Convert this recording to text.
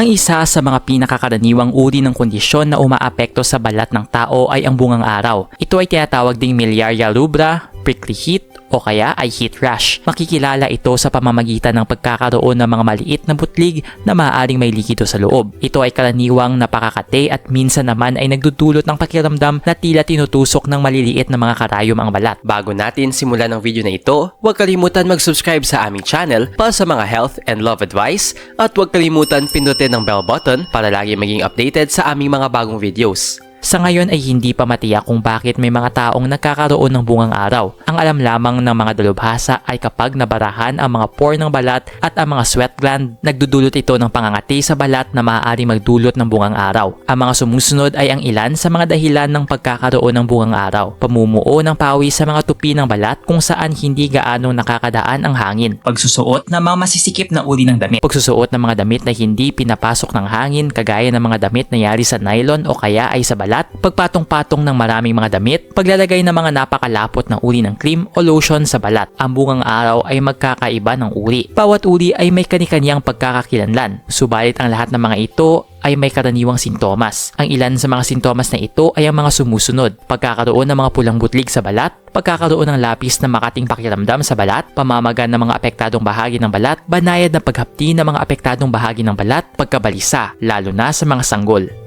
Ang isa sa mga pinakakaraniwang uri ng kondisyon na umaapekto sa balat ng tao ay ang bungang araw. Ito ay tinatawag ding miliaria rubra, prickly heat, o kaya ay heat rash. Makikilala ito sa pamamagitan ng pagkakaroon ng mga maliit na butlig na maaaring may likido sa loob. Ito ay karaniwang napakakate at minsan naman ay nagdudulot ng pakiramdam na tila tinutusok ng maliliit na mga karayom ang balat. Bago natin simulan ang video na ito, huwag kalimutan mag-subscribe sa aming channel para sa mga health and love advice at huwag kalimutan pindutin ang bell button para lagi maging updated sa aming mga bagong videos. Sa ngayon ay hindi pa matiyak kung bakit may mga taong nagkakaroon ng bungang araw. Ang alam lamang ng mga dalubhasa ay kapag nabarahan ang mga pore ng balat at ang mga sweat gland, nagdudulot ito ng pangangati sa balat na maaari magdulot ng bungang araw. Ang mga sumusunod ay ang ilan sa mga dahilan ng pagkakaroon ng bungang araw. Pamumuo ng pawis sa mga tupi ng balat kung saan hindi gaano nakakadaan ang hangin. Pagsusuot ng mga masisikip na uri ng damit. Pagsusuot ng mga damit na hindi pinapasok ng hangin kagaya ng mga damit na yari sa nylon o kaya ay sa balat, pagpatong-patong ng maraming mga damit, paglalagay ng mga napakalapot na uri ng cream o lotion sa balat. Ang bungang araw ay magkakaiba ng uri. Bawat uri ay may kanikanyang pagkakakilanlan, subalit ang lahat ng mga ito ay may karaniwang sintomas. Ang ilan sa mga sintomas na ito ay ang mga sumusunod. Pagkakaroon ng mga pulang butlig sa balat, pagkakaroon ng lapis na makating pakiramdam sa balat, pamamaga ng mga apektadong bahagi ng balat, banayad na paghapti ng mga apektadong bahagi ng balat, pagkabalisa, lalo na sa mga sanggol.